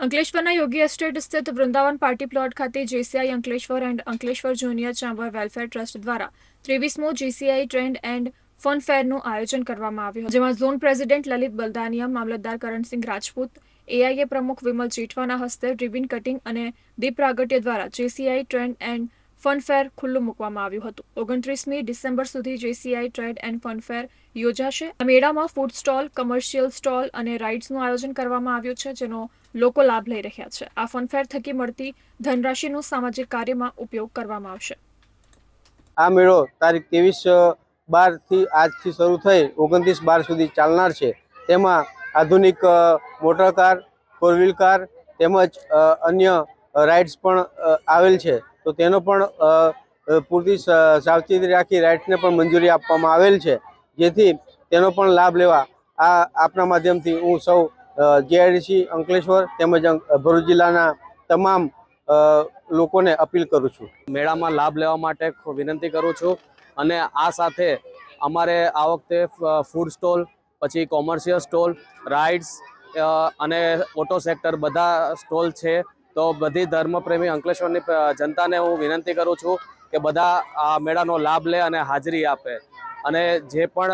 અંકલેશ્વરના યોગી એસ્ટેટ સ્થિત Vrindavan party plot ખાતે JCI Ankleshwar and Ankleshwar junior chamber welfare trust દ્વારા ત્રેવીસમો જીસીઆઈ ટ્રેન્ડ એન્ડ ફન ફેરનું આયોજન કરવામાં આવ્યું જેમાં ઝોન પ્રેસિડેન્ટ લલિત બલદાનિયા, મામલતદાર કરણસિંહ રાજપૂત, એઆઈએ પ્રમુખ વિમલ જેઠવાના હસ્તે રિબિન કટિંગ અને દીપ પ્રાગટ્ય દ્વારા JCI trend and fun fair ખુલ્લું મૂકવામાં આવ્યું હતું. ઓગણત્રીસમી ડિસેમ્બર સુધી JCI trade and fun fair યોજાશે. આ મેળામાં ફૂડ સ્ટોલ કમર્શિયલ સ્ટોલ અને રાઇડ્સનું આયોજન કરવામાં આવ્યું છે, જેનો લોકો લાભ લઈ રહ્યા છે. આ ફનફેર થકી મળતી ધનરાશિનો સામાજિક કાર્યમાં ઉપયોગ કરવામાં આવશે. આ મેળો તારીખ ત્રેવીસ બારથી આજથી શરૂ થઈ ઓગણત્રીસ બાર સુધી ચાલનાર છે. તેમાં આધુનિક motor car four wheel car તેમજ અન્ય રાઇડ્સ પણ આવેલ છે. તો તેનો પણ પૂરતી સાવચેતી રાખી રાઇટ્સને પણ મંજૂરી આપવામાં આવેલ છે. જેથી તેનો પણ લાભ લેવા આ આપના માધ્યમથી હું સૌ જીઆઈડીસી, અંકલેશ્વર તેમજ ભરૂચ જિલ્લાના તમામ લોકોને અપીલ કરું છું. મેળામાં લાભ લેવા માટે વિનંતી કરું છું અને આ સાથે અમારે આ વખતે ફૂડ સ્ટોલ, પછી કોમર્શિયલ સ્ટોલ, રાઇડ્સ અને ઓટો સેક્ટર બધા સ્ટોલ છે. તો બધી ધર્મપ્રેમી અંકલેશ્વરની જનતાને હું વિનંતી કરું છું કે બધા આ મેળાનો લાભ લે અને હાજરી આપે. અને જે પણ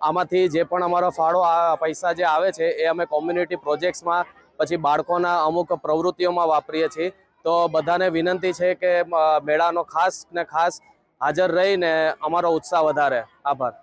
આમાંથી જે પણ અમારો ફાળો, આ પૈસા જે આવે છે, એ અમે કોમ્યુનિટી પ્રોજેક્ટ્સમાં પછી બાળકોના અમુક પ્રવૃત્તિઓમાં વાપરીએ છીએ. તો બધાને વિનંતી છે કે મેળાનો ખાસ ને ખાસ હાજર રહીને અમારો ઉત્સાહ વધારે. આભાર.